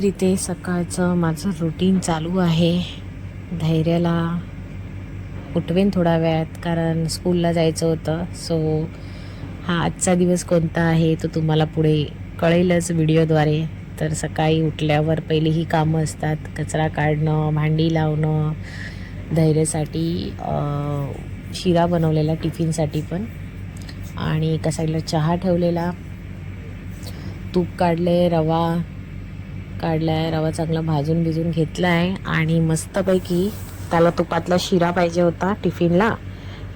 तर इथे सकाळचं माझं रुटीन चालू आहे. धैर्याला उठवेन थोडा वेळात कारण स्कूलला जायचं होतं. सो हा आजचा दिवस कोणता आहे तो तुम्हाला पुढे कळेलच व्हिडिओद्वारे तर सकाळी उठल्यावर पहिले ही कामं असतात. कचरा काढणं भांडी लावणं धैर्यासाठी शिरा बनवलेला टिफिनसाठी पण. आणि एका साईडला चहा ठेवलेला. तूप काढले रवा काढला आहे रवा चांगला भाजून भिजून घेतला आहे आणि मस्तपैकी त्याला तुपातला शिरा पाहिजे होता टिफिनला.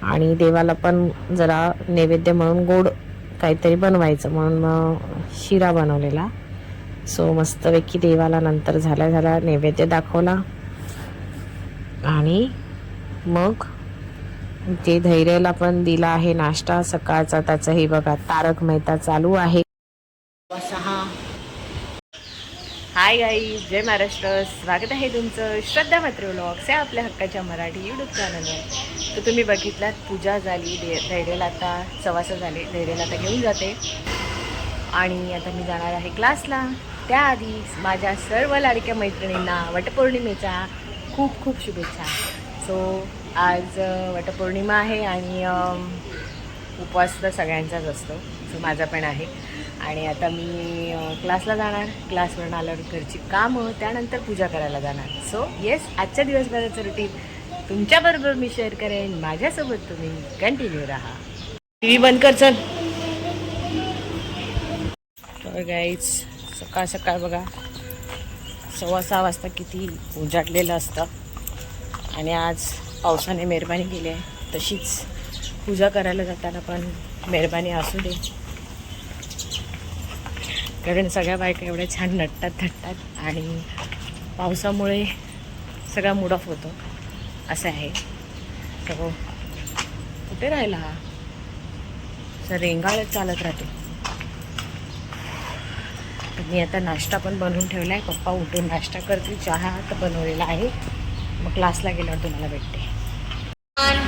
आणि देवाला पण जरा नैवेद्य म्हणून गोड काहीतरी बनवायचं म्हणून मग शिरा बनवलेला. सो मस्तपैकी देवाला नंतर झाल्या झाला नैवेद्य दाखवला. आणि मग ते धैर्याला पण दिला आहे नाश्ता सकाळचा त्याचं हे बघा तारक मेहता चालू आहे सहा हाय गाई जय महाराष्ट्र. स्वागत आहे तुमचं श्रद्धा मात्र व्लॉग्स या आपल्या हक्काच्या मराठी यूट्यूब चॅनलवर तर तुम्ही बघितलात पूजा झाली दे धैर्याला आता सवासं झाले धैर्यला आता घेऊन जाते. आणि आता मी जाणार आहे क्लासला त्याआधी माझ्या सर्व लाडक्या मैत्रिणींना वटपौर्णिमेच्या खूप खूप शुभेच्छा. सो आज वटपौर्णिमा आहे आणि उपवास तर सगळ्यांचाच असतो. सो माझा पण आहे. आणि आता मी क्लासला जाणार. क्लासवरून आल्यावर घरची कामं त्यानंतर पूजा करायला जाणार. सो येस आजच्या दिवसभराचं रुटीन तुमच्याबरोबर मी शेअर करेन. माझ्यासोबत तुम्ही कंटिन्यू राहा. टी व्ही बंद कर चल. तर गाईच सकाळ सकाळ बघा. सव्वा सहा वाजता किती उजाडलेलं असतं. आणि आज पावसाने मेहरबानी केली आहे. तशीच पूजा करायला जाताना पण मेहरबानी असू दे. कारण सगळ्या बायका एवढ्या छान नटतात थटतात आणि पावसामुळे सगळा मूड ऑफ होतो. असं आहे. तर कुठे राहिला? हा असं रेंगाळत चालत राहतो. मी आता नाश्ता पण बनवून ठेवला आहे पप्पा उठून नाश्ता करतील. चहा तर बनवलेला आहे. मग क्लासला गेल्यावर तुम्हाला भेटते. One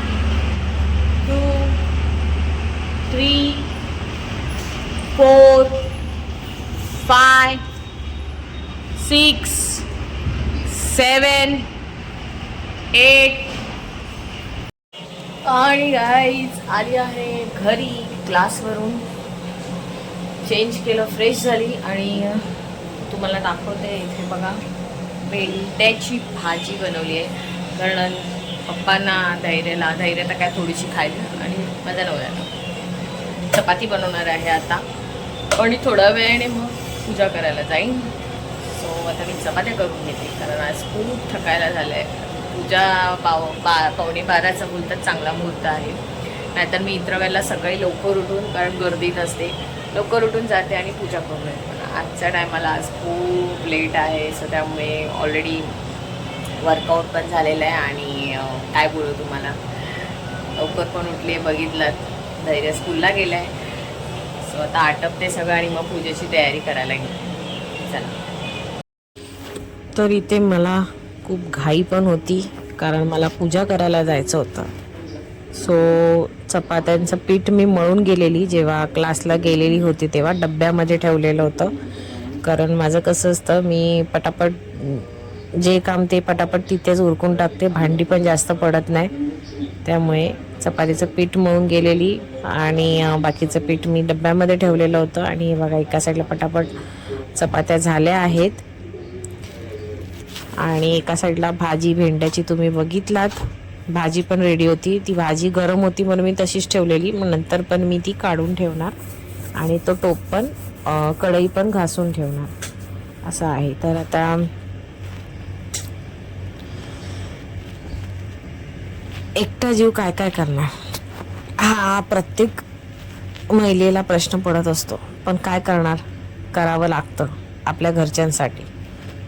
two three four five six seven eight आणि गाईज आली आहे घरी क्लासवरून. चेंज केलं फ्रेश झाली आणि तुम्हाला दाखवते इथे बघा. भेंड्याची भाजी बनवली आहे. कारण पप्पांना धैर्याला धैर्य तर काय थोडीशी खायला. आणि माझ्या नवऱ्याला चपाती बनवणार आहे आता. आणि थोडा वेळाने मग पूजा करायला जाईन. सो आता मी चपात्या करून घेते कारण आज खूप थकायला झालं आहे पूजा पाव बा पावणे बाराचा बोलतात चांगला मुहूर्त आहे. नाहीतर मी इतर वेळेला सकाळी लवकर उठून कारण गर्दी नसते लवकर उठून जाते आणि पूजा करून येते. पण आजच्या टायमाला आज खूप लेट आहे सो त्यामुळे ऑलरेडी वर्कआउट पण झालेलं आहे आणि काय बोलू तुम्हाला. लवकर पण उठले बघितलं धैर्य स्कूलला गेलं आहे सो आता आटपते सगळं आणि मग पूजेची तयारी करायला गेली चला. तर इथे मला खूप घाई पण होती कारण मला पूजा करायला जायचं होतं. सो चपात्यांचं पीठ मी मळून गेलेली जेव्हा क्लासला गेलेली होती तेव्हा डब्यामध्ये ठेवलेलं होतं. कारण माझं कसं असतं मी पटापट जे काम ते पटापट तिथेच उरकून टाकते भांडी पण जास्त पडत नाही. त्यामुळे चपातीचं पीठ मळून गेलेली आणि बाकीचं पीठ मी डब्यामध्ये ठेवलेलं होतं. आणि बघा एका साईडला पटापट चपात्या झाल्या आहेत. आणि एका साईडला भाजी भेंड्याची तुम्ही बघितलात. भाजी पण रेडी होती. ती भाजी गरम होती म्हणून मी तशीच ठेवलेली. मग नंतर पण मी ती काढून ठेवणार. आणि तो टोप पण कढई पण घासून ठेवणार. असं आहे. तर आता एकटा जीव काय काय करणार? हा प्रत्येक महिलेला प्रश्न पडत असतो. पण काय करणार? करावं लागतं आपल्या घरच्यांसाठी.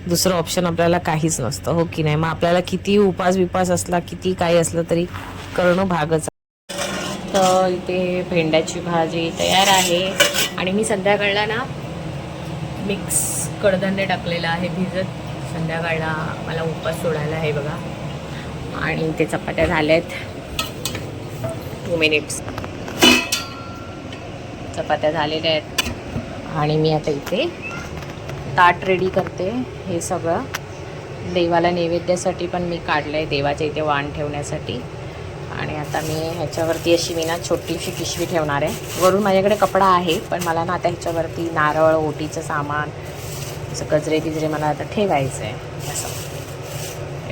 दुसरं ऑप्शन आपल्याला काहीच नसतं हो की नाही? मग आपल्याला किती उपास विपास असला किती काही असलं तरी करणं भागच तर इथे भेंड्याची भाजी तयार आहे. आणि मी संध्याकाळला ना मिक्स कडधान्य टाकलेलं आहे भिजत. संध्याकाळला मला उपास सोडायला आहे बघा. आणि ते चपात्या झाल्या आहेत टू मिनिट्स चपात्या झालेल्या आहेत. आणि मी आता इथे ताट रेडी करते. हे सगळं देवाला नैवेद्यासाठी पण मी काढलं आहे देवाच्या इथे वाण ठेवण्यासाठी. आणि आता मी ह्याच्यावरती अशी मी ना छोटीशी पिशवी ठेवणार आहे. वरून माझ्याकडे कपडा आहे पण मला ना आता ह्याच्यावरती नारळ ओटीचं सामान असं गजरे तिजरे मला आता ठेवायचं आहे असं.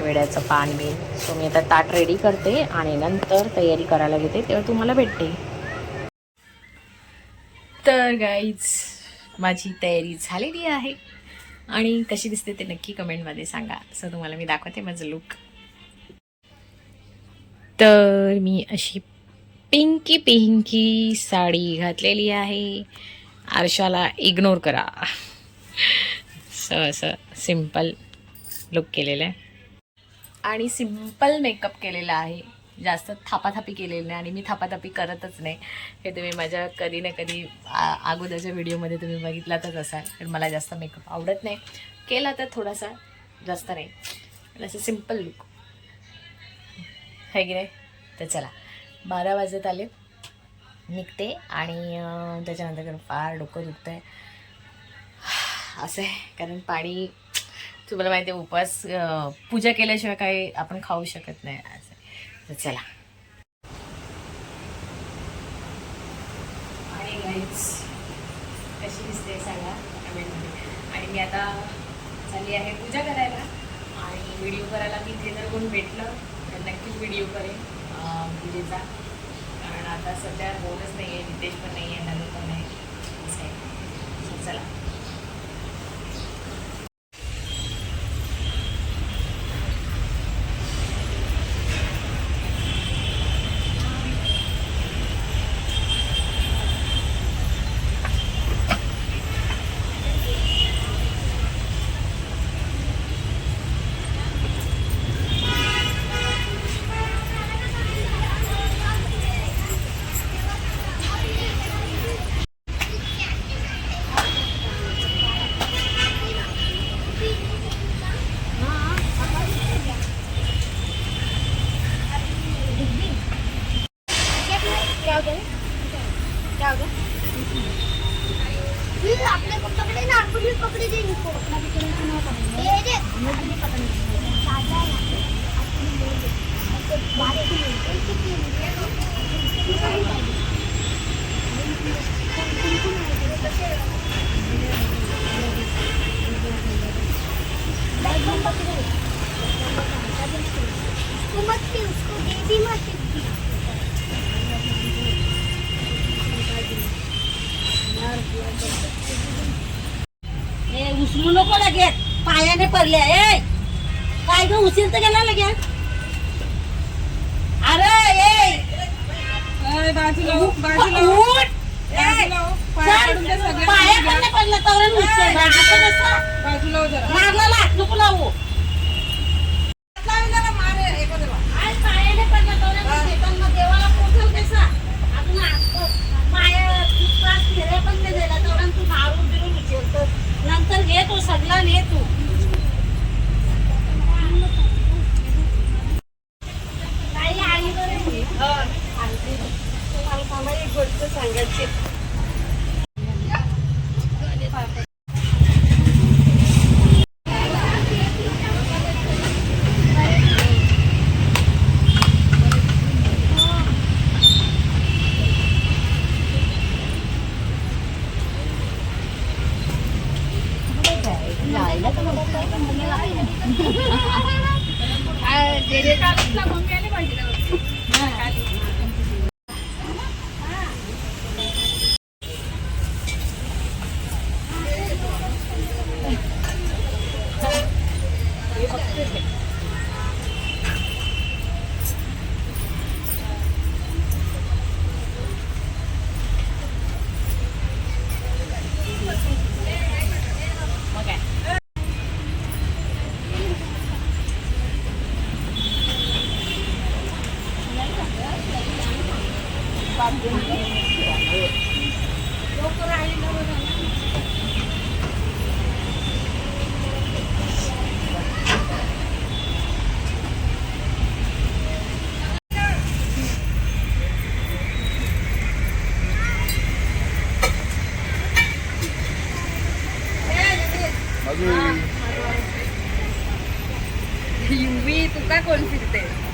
वेड्याचं पान मी. सो मी आता ताट रेडी करते आणि नंतर तयारी करायला घेते तेव्हा तुम्हाला भेटते. तर गाईज माझी तयारी झालेली आहे. आणि कशी दिसते ते नक्की कमेंटमध्ये सांगा. सो तुम्हाला मी दाखवते माझं लुक तर मी अशी पिंकी पिंकी साडी घातलेली आहे. आरशाला इग्नोर करा. असं असं सिंपल लुक केलेलं आहे. आणि सिंपल मेकअप केलेला आहे. जास्त थापाथापी केलेली नाही आणि मी थापाथापी करतच नाही. हे तुम्ही माझ्या कधी ना कधी अगोदरच्या व्हिडिओमध्ये तुम्ही बघितलातच असाल. कारण मला जास्त मेकअप आवडत नाही. केला तर थोडासा जास्त नाही. असं सिंपल लुक है की नाही? तर चला. बारा वाजत आले. निघते आणि त्याच्यानंतर फार डोकं दुखतं आहे असं आहे. कारण पाणी तुम्हाला माहिती आहे उपवास पूजा केल्याशिवाय काही आपण खाऊ शकत नाही. असं. तर चला. आणि कशी दिसते सांगा आणि मी आता चालली आहे पूजा करायला. आणि व्हिडिओ करायला मी इथे जर कोण भेटलं तर नक्कीच व्हिडिओ करेन पूजेचा. कारण आता सध्या बोलच नाही आहे नितेश पण नाही आहे नंदू पण नाही. असं आहे. चला क्या हो गया क्या गया ये आपने को पकड़े ना आपको भी पकड़े दे इनको ये दे अपने पकड़े है को ले एक एक उसको मत उसको दे भी मत ए उचलू नको लगेच पायाने पडले. ए काय ग उचल तर गेला लगेच. अरे ए. बाजूला हो, बाजूला हो, उठ. बाजूला हो. पाय पडून दे सगळे. पाया पडले पडलं तर उचल असं नसतं. बाजूला हो जरा. मारला लाट नको लावू आज पायाने पडलं तर शेतांना देवाला पोचल कसा अजून आज पाया पाच फेऱ्या पण नाही दिला तर तू मारून बिरून उचलतो नंतर घे तो सगळा ने तू. गोष्ट सांगायची. युवी तू काय कोण फिरते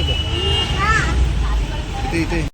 इथे थांब इथं. इथे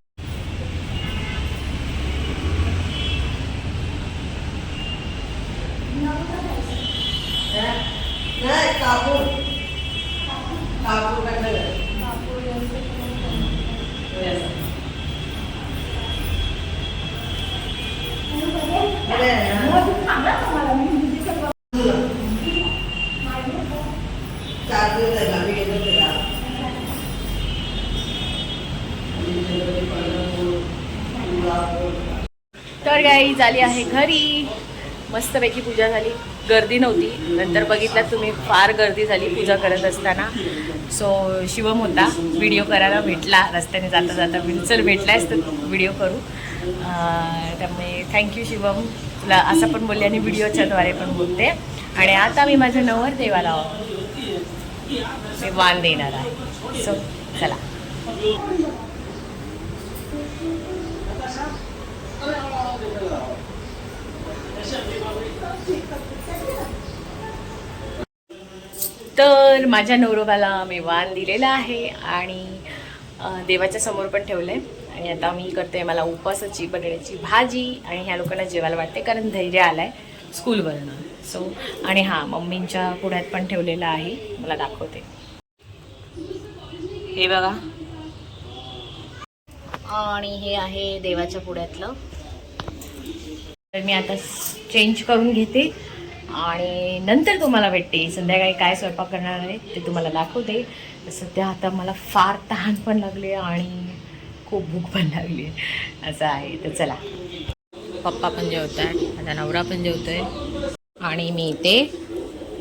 तर झाली आहे घरी. मस्तपैकी पूजा झाली. गर्दी नव्हती. नंतर बघितलं तुम्ही फार गर्दी झाली पूजा करत असताना. सो शिवम होता. व्हिडिओ करायला भेटला. रस्त्याने जाता जाता मी चल भेटलायस तर व्हिडिओ करू. त्यामुळे थँक्यू शिवम. तुला असं पण बोलले आणि व्हिडिओच्याद्वारे पण बोलते. आणि आता मी माझ्या नवर देवाला मी देणार आहे. सो चला. तर माझ्या नवरोबाला मी वाण दिलेला आहे आणि देवाच्या समोर पण ठेवलं आहे आणि आता मी करते मला उपवासाची बटाट्याची भाजी आणि ह्या लोकांना जेवायला वाटते कारण धैर्य आलं आहे स्कूलवरनं. सो आणि हां मम्मींच्या पुढ्यात पण ठेवलेलं आहे. मला दाखवते. हे बघा. आणि हे आहे देवाच्या पुढ्यातलं. तर मी आता चेंज करून घेते. आणि नंतर तुम्हाला भेटते. संध्याकाळी काय स्वयंपाक करणार आहे ते तुम्हाला दाखवते. सध्या आता मला फार तहान पण लागले आणि खूप भूक पण लागली आहे. असं आहे. तर चला. पप्पा पण जेवत आहे माझा नवरा पण जेवतोय. आणि मी इथे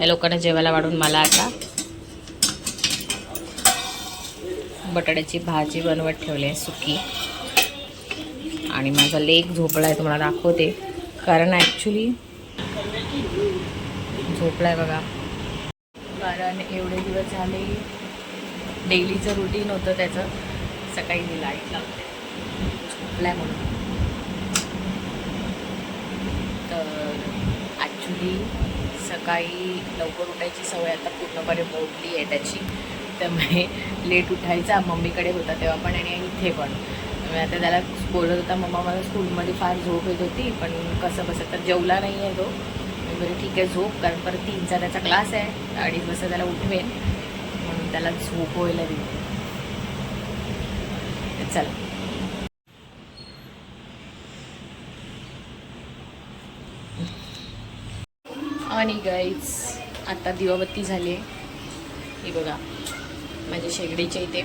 या लोकांना जेवायला वाढून मला आता बटाट्याची भाजी बनवत ठेवली आहे सुकी. आणि माझा लेक झोपला आहे तुम्हाला दाखवते. कारण ॲक्च्युली झोपला आहे बघा. कारण एवढे दिवस झाले डेलीचं रुटीन होतं त्याचं. सकाळी मी लाइट लावते. झोपलाय म्हणून. तर ॲक्च्युली सकाळी लवकर उठायची सवय आता पूर्णपणे मोडली आहे त्याची. त्यामुळे लेट उठायचा. मम्मीकडे होता तेव्हा पण आणि इथे पण. मी आता त्याला बोलत होता मम्मा मला स्कूलमध्ये फार झोप येत होती पण कसं बसं तर जेवला नाही आहे तो. बरं ठीक आहे झोप कारण परत तीनचा त्याचा क्लास आहे अडीच वाजता त्याला उठवेन. म्हणून त्याला झोप व्हायला दिली चला. आणि गाईज आता दिवाबत्ती झाली आहे. ही बघा माझ्या शेगडीच्या इथे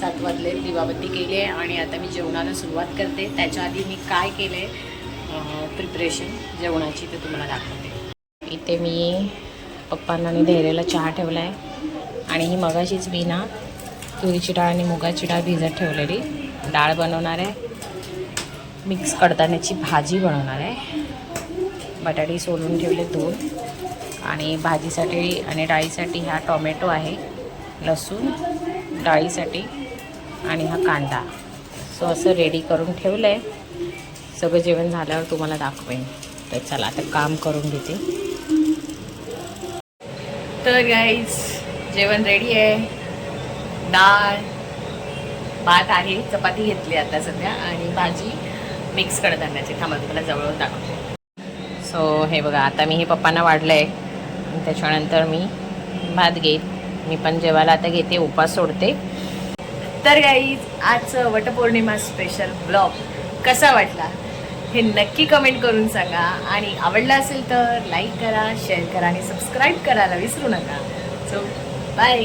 सात वाजले दिवाबत्ती केली आहे आणि आता मी जेवणाला सुरुवात करते. त्याच्या आधी मी काय केलं आहे प्रिपरेशन जेवणाची ते तुम्हाला दाखवते. इथे मी पप्पांना आणि धैर्याला चहा ठेवला आहे आणि ही मगाशीच मी ना तुरीची डाळ आणि मुगाची डाळ भिजत ठेवलेली. डाळ बनवणार आहे. मिक्स कडधान्याची भाजी बनवणार आहे. बटाटे सोलून ठेवले दोन. आणि भाजीसाठी आणि डाळीसाठी हा टोमॅटो आहे लसूण डाळीसाठी आणि हा कांदा. सो असं रेडी करून ठेवलं आहे सगळं जेवण झाल्यावर तुम्हाला दाखवेन. तर चला आता काम करून घेते. तर गाईज जेवण रेडी आहे. डाळ भात आहे चपाती घेतली आता सध्या आणि भाजी मिक्स कडधान्याची थांबा तुम्हाला जवळून दाखवते. सो हे बघा आता मी हे पप्पांना वाढलं आहे आणि त्याच्यानंतर मी भात घेईन. मी पण जेवायला आता घेते उपास सोडते. तर गाईज आजचं वटपौर्णिमा स्पेशल ब्लॉग कसा वाटला? हे नक्की कमेंट करून सांगा. आणि आवडलं असेल तर लाईक करा शेअर करा आणि सबस्क्राईब करायला विसरू नका. So bye